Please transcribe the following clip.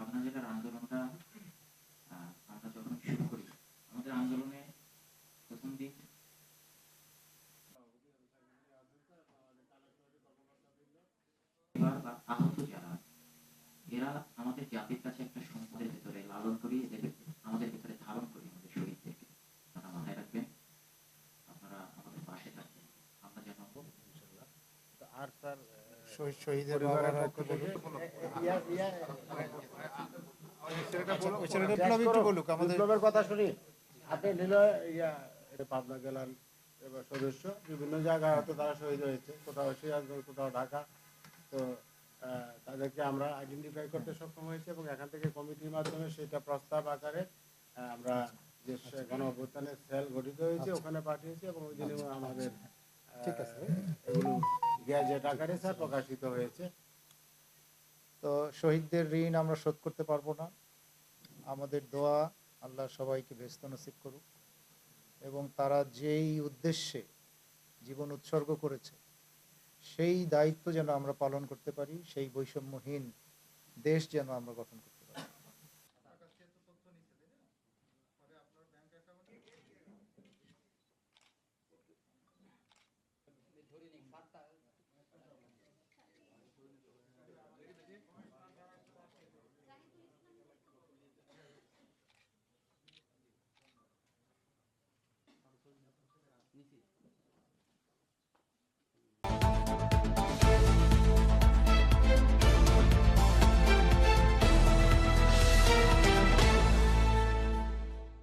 পাবনা জেলার আন্দোলনটা আমরা যখন শুরু করি, আমাদের আন্দোলনে প্রথম দিন আহত যারা, এরা আমাদের জাতির কাছে একটা সম্পদের ভেতরে লালন করি এদের আমাদের ভেতরে ধারণ করি আমাদের শরীরদেরকে আপনারা মাথায় রাখবেন, আপনারা আমাদের পাশে থাকবেন। আমরা যেন আর স্যার শহীদের বাবারা পক্ষ থেকে বলুন। আচ্ছা, ওই ছেলেটা বিপ্লব একটু বলুক। আমাদের বিপ্লবের কথা শুনি। হাতে নিল ইয়া পাবনা জেলার এবার সদস্য। বিভিন্ন জায়গায় হয়তো তারা শহীদ হয়েছে। কোথাও সিরাজগঞ্জ কোথাও ঢাকা। তো তাদেরকে আমরা আইডেন্টিফাই করতে সক্ষম হয়েছে এবং এখান থেকে কমিটির মাধ্যমে সেটা প্রস্তাব আকারে আমরা যে গণ অভ্যুত্থানের সেল গঠিত হয়েছে ওখানে পাঠিয়েছি এবং ওই দিনে আমাদের আচ্ছা। ঠিক আছে। এগুলো গ্যাজেট আকারে স্যার প্রকাশিত হয়েছে। তো শহীদদের ঋণ আমরা শোধ করতে পারব না। আমাদের দোয়া আল্লাহ সবাইকে ব্যস্ত নসিব করুক। এবং তারা যেই উদ্দেশ্যে জীবন উৎসর্গ করেছে, সেই দায়িত্ব যেন আমরা পালন করতে পারি, সেই বৈষম্যহীন দেশ যেন আমরা গঠন করতে নিচে